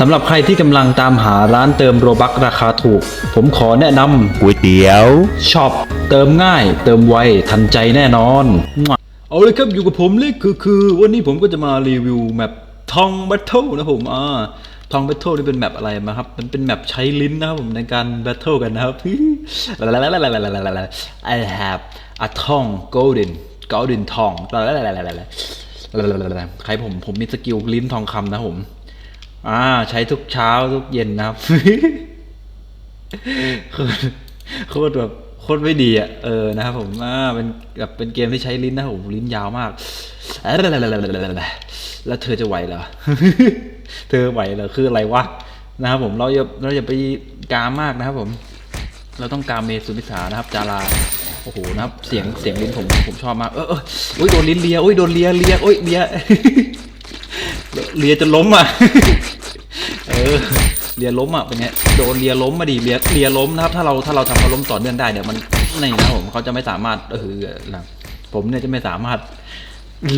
สำหรับใครที่กำลังตามหาร้านเติมโรบักราคาถูก ผมขอแนะนก๋วยเตี๋ยวำช็อปเติมง่าย เติมไวทันใจแน่นอน เอาเลยครับอยู่กับผมเลยคือคือ วันนี้ผมก็จะมารีวิวแมปทองแบทเทิลนะผมอ่าทองแบทเทิลนี่เป็นแมปอะไรมาครับ มันเป็นแมปใช้ลิ้นนะครับผมในการแบทเทิลกันนะครับ I have a ทอง golden golden ทองใครผมผมมีสกิลลิ้นทองคำนะครับผม อ่า ใช้ทุกเช้าทุกเย็นนะครับโคตรโคตรแบบโคตรไม่ดีอะเออนะครับผมอ่าเป็นแบบเป็นเกมที่ใช้ลิ้นนะครับผมลิ้นยาวมาก แล้วเธอจะไหวเหรอเธอไหวเหรอคืออะไรวะนะครับผมเราอย่าเราอย่าไปกามมากนะครับผม เราต้องการเมสุมิสานะครับ จาราโอ้โหนะครับเสียงเสียงลิ้นผมผมชอบมากเออเอออุ้ยโดนลิ้นเลียอุ้ยโดนเลียเลียอุ้ยเลียเลียจะล้มอะเออเลียล้มอะเป็นไงโดนเลียล้มมาดิเลียเลียล้มนะครับ ถ้าเราถ้าเราทำเขาล้มต่อเนื่องได้เนี่ยมันนี่นะผมเขาจะไม่สามารถเออนะผมเนี่ยจะไม่สามารถ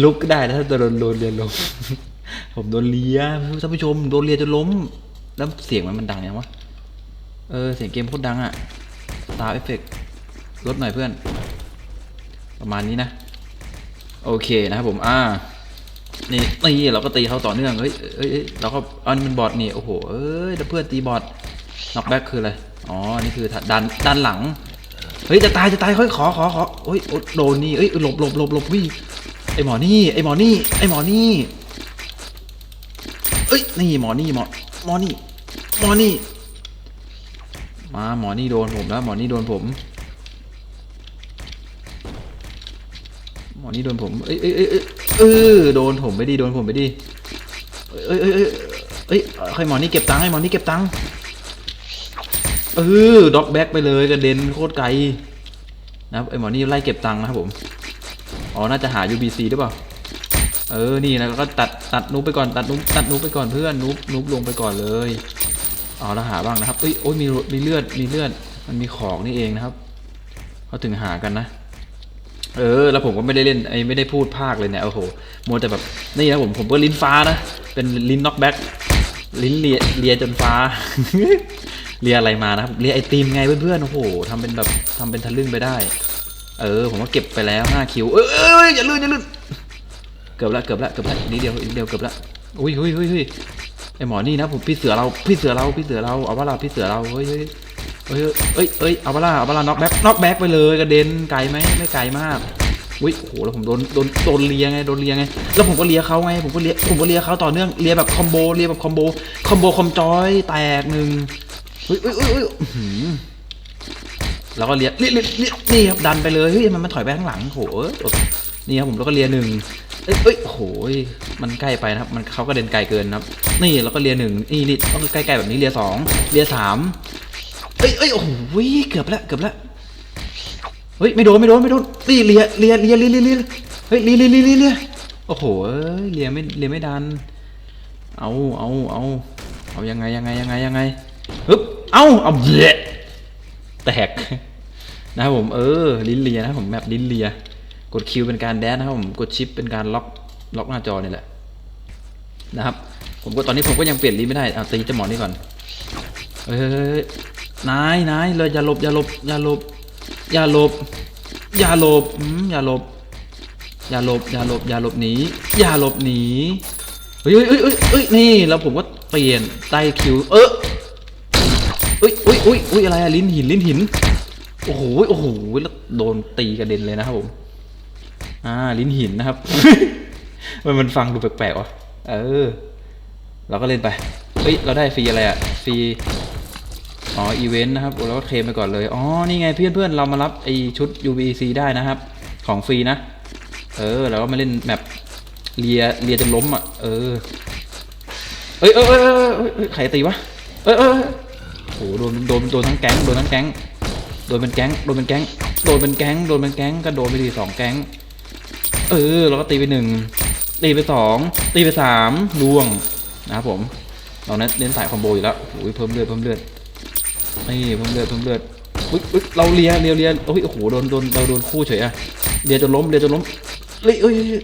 ลุกได้ถ้าโดนโดนเลียล้มผมโดนเลียท่านผู้ชมโดนเลียจนล้ม แล้วเสียงมันมันดังยังวะเออเสียงเกมโคตรดังอะตาเอฟเฟกลดหน่อยเพื่อน ประมาณนี้นะ โอเคนะครับผมอ่า นี่นี่เราก็ตีเขาต่อเนื่องเฮ้ยเอ้ยเราก็อันมันบอดนี่โอ้โหเอ้ยแล้วเพื่อนตีบอดน็อกแบ็กคืออะไรอ๋อนี่คือดันดันหลังเฮ้ยจะตายจะตายเฮ้ยขอขอขอเฮ้ยโอ๊ยโดนนี่เอ้ยหลบหลบหลบหลบวิ่งไอหมอนี่ไอหมอนี่ไอหมอนี่เอ้ยนี่หมอนี่หมอหมอนี่หมอนี่มาหมอนี่โดนผมแล้วหมอนี่โดนผมหมอนี่โดนผมเอ้ยเอ้ยเอ้ย เออโดนผมไปดิโดนผมไปดิเอ้ยเอ้ยเอ้ยเอ้ยให้หมอนี่เก็บตังค์ให้หมอนี่เก็บตังค์เออด็อกแบ็กไปเลยกระเด็นโคตรไกลนะครับไอหมอนี่ไล่เก็บตังค์นะครับผมอ๋อน่าจะหา UBC หรือเปล่าเออนี่นะก็ตัดตัดนุ๊บไปก่อนตัดนุ๊บตัดนุ๊บไปก่อนเพื่อนนุ๊บนุ๊บลงไปก่อนเลยเอาแล้วหาบ้างนะครับเอ้ยโอ้ยมีมีเลือดมีเลือดมันมีของนี่เองนะครับเขาถึงหากันนะ เออ แล้วผมก็ไม่ได้เล่นไอ้ไม่ได้พูดภาคเลยเนี่ยโอ้โหมัวแต่แบบนี่นะผมผมก็ลิ้นฟ้านะ เป็นลิ้นน็อกแบ็กลิ้นเลียเลียจนฟ้า เลียอะไรมานะครับเลียไอติมไงเพื่อนๆโอ้โหทำเป็นแบบทำเป็นทะลึ่งไปได้ เออ ผมก็เก็บไปแล้วห้าคิวเอออยเอยอย่าลื่นอย่าลื่นเกือบละเกือบละเกือบละนิดเดียวนิดเดียวเกือบละอุ้ยเฮ้ยเฮ้ยเฮ้ยไอหมอนี่นะผมพี่เสือเราพี่เสือเราพี่เสือเราเอาว่าเราพี่เสือเราเฮ้ย เอ้ยเอ้ยเอ้ยเอาเวลาเอาเวลาน็อกแบ็กน็อกแบ็กไปเลยกระเด็นไกลไหมไม่ไกลมากอุ้ยโอ้โหแล้วผมโดนโดนโดนเลียไงโดนเลียไงแล้วผมก็เลียเขาไงผมก็เลียผมก็เลียเขาต่อเนื่องเลียแบบคอมโบเลียแบบคอมโบคอมโบคอมจอยแตกหนึ่งเฮ้ยเฮ้ยเฮ้ยหือแล้วก็เลียเลียเลียเลียนี่ครับดันไปเลยเฮ้ยมันมันถอยไปข้างหลังโหนี่ครับผมแล้วก็เลียหนึ่งเอ้ยเอ้ยโอ้โหมันใกล้ไปนะครับ มันเขาก็เดินไกลเกินนะครับ นี่แล้วก็เลียหนึ่งนี่นี่ต้องใกล้ๆแบบนี้เลียสองเลียสาม เอ้ยเอ้ยโอ้โหเกือบแล้วเกือบแล้วเฮ้ยไม่โดนไม่โดนไม่โดนนี่เลียเลียเลียเลียเลียเลีเฮ้ยเลียเลียเลียเลียโอ้โหเลียไม่เลียไม่ดัน เอาเอาเอาเอายังไงยังไงยังไงยังไงฮึบเอาเอาเละแตกนะครับผมเออลิ้นเลียนะผมแบบลิ้นเลีย กดคิวเป็นการแดนนะครับผมกดชิปเป็นการล็อกล็อกหน้าจอนี่แหละนะครับผมก็ตอนนี้ผมก็ยังเปลี่ยนลิ้นไม่ได้เอาตีเจะหมอนี่ก่อนเฮ้ย นายนายเลยอย่าหลบอย่าหลบอย่าหลบอย่าหลบอย่าหลบอย่าหลบอย่าหลบอย่าหลบอย่าหลบหนีอย่าหลบหนีเฮ้ยเฮ้ยเฮ้ยเฮ้ยนี่แล้วผมก็เปลี่ยนใต้คิว เออเฮ้ยเฮ้ยเฮ้ยเฮ้ยอะไรอะลิ้นหินลิ้นหินโอ้โหโอ้โหแล้วโดนตีกระเด็นเลยนะครับผมอ่าลิ้นหินนะครับมันมันฟังดูแปลกๆวะเออ เราก็เล่นไปเฮ้ยเราได้ฟรีอะไรอะฟรี อ๋ออีเวนต์นะครับโอ้เราก็เคลมไปก่อนเลยอ๋อนี่ไงเพื่อนเพื่อนเรามารับไอชุด UBC ได้นะครับ ของฟรีนะ เออเราก็มาเล่นแมปเลียเลียจนล้มอะเออเอ้ยเอ้ยเอ้ยเอ้ยเอ้ยเอ้ยใครตีวะเอ้ยเอ้ยโอ้โหโดนโดนโดนทั้งแก๊งโดนทั้งแก๊งโดนเป็นแก๊งโดนเป็นแก๊งโดนเป็นแก๊งโดนเป็นแก๊งก็โดนไปทีสองแก๊งเออเราก็ตีไปหนึ่งตีไปสองตีไปสามล่วงนะครับผมเราเน้นเน้นสายคอมโบอยู่แล้วโอ้ยเพิ่มเลือดเพิ่มเลือด นี่เพิ่มเลือดเพิ่มเลือดอุ๊ยอุ๊ยเราเลียเลียเลียโอ้ยโอ้โหโดนโดนเราโดนคู่เฉยอะเลียจนล้มเลียจนล้มเฮ้ยเอ้ยเอ้ย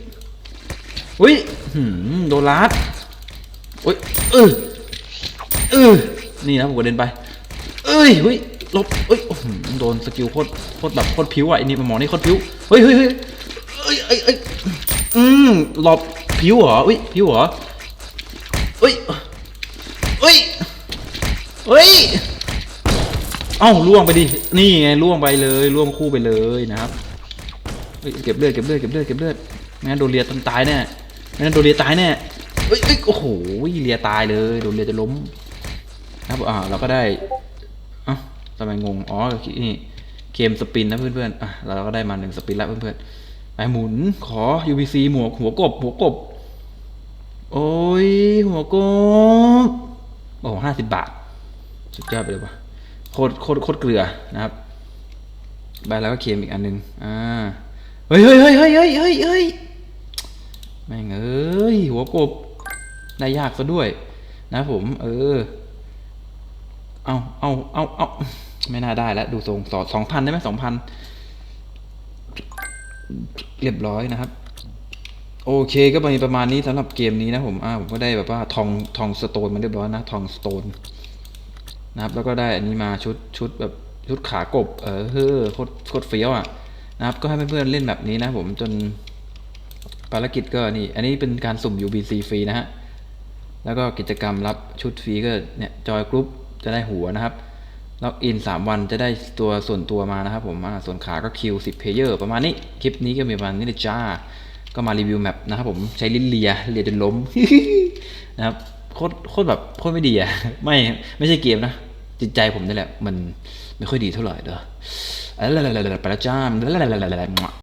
เฮ้ยหืมโดนลัดโอ้ยเออเออนี่นะผมกระเด็นไป เอ้ยเฮ้ยลบเอ้ยโดนสกิลโคตรโคตรแบบโคตรผิวอะไอ้นี่หมอนี่โคตรผิวเฮ้ยเฮ้ยเฮ้ยเอ้ยเอ้ยเอ้ยอืมหลบผิวเหรอเอ้ยผิวเหรอเอ้ยเอ้ยเฮ้ย เอ้าล่วงไปดิ นี่ไงล่วงไปเลยล่วงคู่ไปเลยนะครับเก็บเลือดเก็บเลือดเก็บเลือดเก็บเลือดไม่งั้นโดนเลียตายแน่ไม่งั้นโดนเลียตายแน่เฮ้ยเฮ้โอ้โหเลียตายเลยโดนเลียจะล้มครับอ่าเราก็ได้เอ้าทำไมงงอ๋อนี่เกมสปินนะเพื่อนๆอะเราก็ได้มาหนึ่งสปินแล้วเพื่อนๆไปหมุนขอ UBC หมวกหัวกบหัวกบ โอ้ยหัวกบโอ้ห้าสิบบาทสุดยอดไปเลยว่ะ โคตรโคตรโคตรเกลือนะครับไปแล้วก็เคมอีกอันนึงอ่าเฮ้ยเฮ้ยเฮ้ยเฮ้ยเฮ้ยเฮ้ยเฮ้ยแม่งเอ้ยหัวกบได้ยากซะด้วย นะผม เออ เอาเอาเอาเอาไม่น่าได้แล้ว ดูทรงสอสองพันได้ไหมสองพันเรียบร้อยนะครับ โอเคก็มีประมาณนี้สำหรับเกมนี้นะผมอ่าผมก็ได้แบบว่าทองทองสโตนมาเรียบร้อยนะ ทองสโตน นะครับแล้วก็ได้อันนี้มาชุดชุดแบบชุดขากบเออเฮ้อโคตรโคตรเฟี้ยวอะนะครับก็ให้เพื่อนๆเล่นแบบนี้นะผมจนภารกิจก็นี่อันนี้เป็นการสุ่ม UBC ฟรีนะฮะแล้วก็กิจกรรมรับชุดฟรีก็เนี่ยจอยกรุ๊ปจะได้หัวนะครับล็อกอิน 3 วันจะได้ตัวส่วนตัวมานะครับผมส่วนขาก็คิว10เพลเยอร์ประมาณนี้ คลิปนี้ก็มีประมาณนี้เลยจ้า ก็มารีวิวแมปนะครับผมใช้ลิ้นเลียเลียจนล้มนะครับ โคตรโคตรแบบโคตรไม่ดีอะไม่ไม่ใช่เกมนะจิตใจผมนี่แหละ มันไม่ค่อยดีเท่าไหร่เด้อไปแล้วจ้า